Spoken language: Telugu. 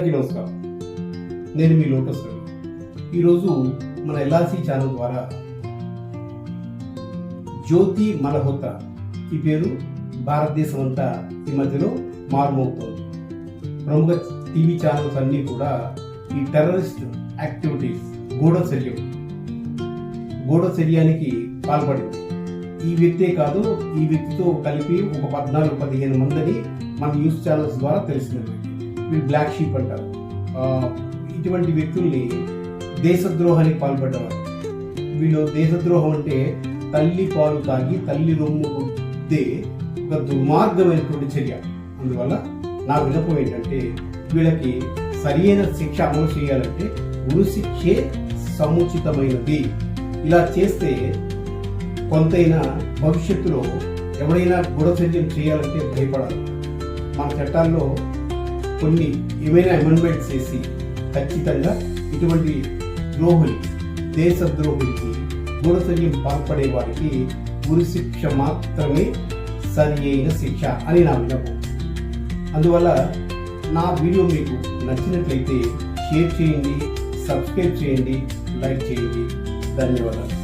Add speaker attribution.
Speaker 1: నమస్కారం. నేను మీ లోటస్ రవి. ఈరోజు మన ఎల్ఆర్సీ ఛానల్ ద్వారా జ్యోతి మల్హోత్రా ఈ పేరు భారతదేశం అంతా ఈ మధ్యలో మారుమవుతోంది ప్రముఖ టీవీ ఛానల్స్ అన్నీ కూడా ఈ టెర్రరిస్ట్ యాక్టివిటీస్ గూఢచర్యం గూఢచర్యానికి పాల్పడింది. ఈ వ్యక్తే కాదు ఈ వ్యక్తితో కలిపి ఒక పద్నాలుగు పదిహేను మందిని మన న్యూస్ ఛానల్స్ ద్వారా తెలిసింది వీళ్ళు బ్లాక్ షీప్ అంటారు. ఆ, ఇటువంటి వ్యక్తుల్ని దేశద్రోహానికి పాల్పడ్డవారు. వీళ్ళు దేశద్రోహం అంటే తల్లి పాలు తాగి తల్లి రొమ్ము రుద్దే ఒక దుర్మార్గమైనటువంటి చర్య. అందువల్ల నా విన్నపం ఏంటంటే వీళ్ళకి సరియైన శిక్ష అమలు చేయాలంటే ఉరిశిక్షే సముచితమైనది. ఇలా చేస్తే కొంతైనా భవిష్యత్తులో ఎవరైనా గూఢచర్యం చేయాలంటే భయపడాలి. మన చట్టాల్లో కొన్ని ఏమైనా అమెండ్మెంట్ చేసి ఖచ్చితంగా ఇటువంటి ద్రోహులు దేశద్రోహులకి గూఢచర్యం పాల్పడే వారికి ఉరిశిక్ష మాత్రమే సరి అయిన శిక్ష అని నా విన్నపం. అందువల్ల నా వీడియో మీకు నచ్చినట్లయితే షేర్ చేయండి సబ్స్క్రైబ్ చేయండి లైక్ చేయండి. ధన్యవాదాలు.